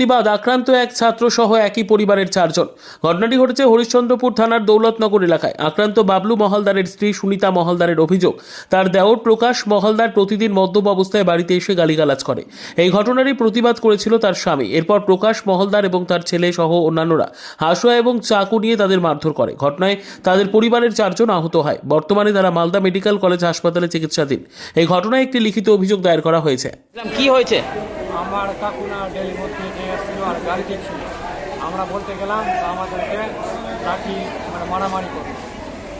প্রতিবাদ, আক্রান্ত এক ছাত্র সহ একই পরিবারের চারজন। ঘটনাটি ঘটেছে হরিশ্চন্দ্রপুর থানার দৌলতনগর এলাকায়। আক্রান্ত বাবলু মহলদারের স্ত্রী সুনিতা মহলদারের অভিযোগ, তার দেওর প্রকাশ মহলদার প্রতিদিন মদ্যপ অবস্থায় বাড়িতে এসে গালিগালাজ করে। এই ঘটনারই প্রতিবাদ করেছিল তার স্বামী। এরপর প্রকাশ মহলদার এবং তার ছেলে সহ অন্যান্যরা হাসুয়া এবং চাকু নিয়ে তাদের মারধর করে। ঘটনায় তাদের পরিবারের চারজন আহত হয়। বর্তমানে তারা মালদা মেডিকেল কলেজ হাসপাতালে চিকিৎসাধীন। এই ঘটনায় একটি লিখিত অভিযোগ দায়ের করা হয়েছে। কি হয়েছে? আমার কাকুনা ডেলিভারি থেকে এসেছিল আর গাড়িতে ছিল আমরা বলতে গেলাম তো আমাদেরকে লাঠি মানে মারামারি করে।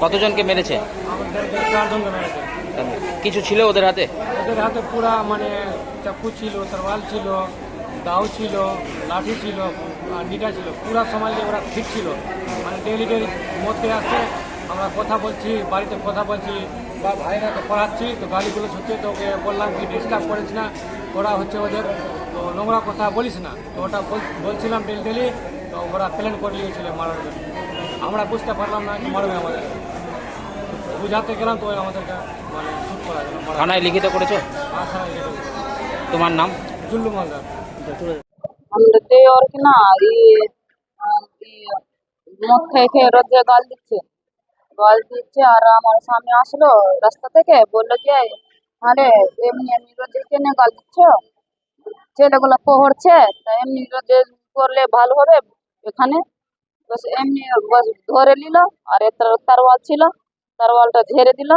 কতজনকে মেরেছে? আমাদেরকে চারজনকে মেরেছে। কিছু ছিল ওদের হাতে? ওদের হাতে পুরা মানে চাকু ছিল তরওয়াল ছিল দাও ছিল লাঠি ছিল আর নিটা ছিল। পুরা সময় ওরা ঠিক ছিল মানে ডেলি ডেলি মধ্যে আসে আমরা কথা বলছি বাড়িতে কথা বলছি বা ভাইরাকে পড়াচ্ছি তো গালিগুলো হচ্ছে তো ওকে বললাম কি ডিস্টার্ব করিস না ওরা হচ্ছে ওদের তো নোংরা কথা বলিস না তো ওটা বল- বলছিলাম ডেলি ডেলি তো ওরা প্ল্যান করে নিয়েছিল মারার জন্য। আমরা বুঝতে পারলাম না কি মারবে আমাদের। বুঝাতে গেলাম তো আমাদেরকে মানে শ্যুট করা গেল থানায় লিখিত করেছ? আশা লেগে গেছে। তোমার নাম? জুল্লু মালদার। কি না ইয়ে মদ খেয়ে খেয়ে রোজে গাল দিচ্ছে। গাল দিচ্ছে আর আমার স্বামী আসলো রাস্তা থেকে, বলল যে আরে, এমনি এমনি রোজে কেনে গাল দিচ্ছ? ছেলেগুলো পড়ছে তা এমনি রোজে করলে ভালো হবে এখানে? বস এমনি বস, ধরে নিল, আর তারওয়াল ছিল তারওয়ালটা ঝেড়ে দিল।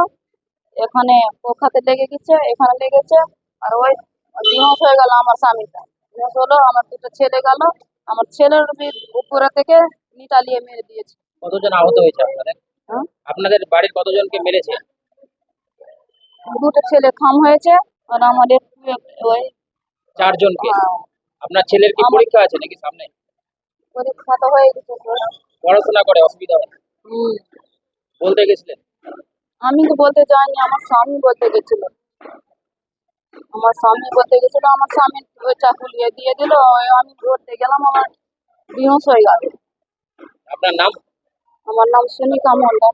এখানে পোখাতে লেগে গেছে, এখানে লেগেছে, আর ওই বিহস হয়ে গেল আমার স্বামীটা। বিহস হলো, আমার দুটো ছেলে গেল, আমার ছেলের উপরে থেকে নিটালিয়ে মেরে দিয়েছে। কতজন আহত হয়েছে আপনাদের? আপনাদের বাড়ির কতজনকে মেরেছে? দুটো ছেলে খাম হয়েছে আর একটু ওই। চারজনকে? আহ, আপনার ছেলের কি পরীক্ষা আছে নাকি সামনে? পরীক্ষা তো হয়ে গেছে পড়াশোনা করে অসুবিধা হয়? বলতে গেছিলেন? আমি তো বলতে চাইনি আমার স্বামী বলতে গেছিল। আমার স্বামী বলতে গেছিল আমার স্বামী ওই চাকু নিয়ে দিয়ে দিল আমি ধরতে গেলাম আমার বিহস হয়ে গেল। আপনার নাম? আমার নাম সুনিতা মন্ডল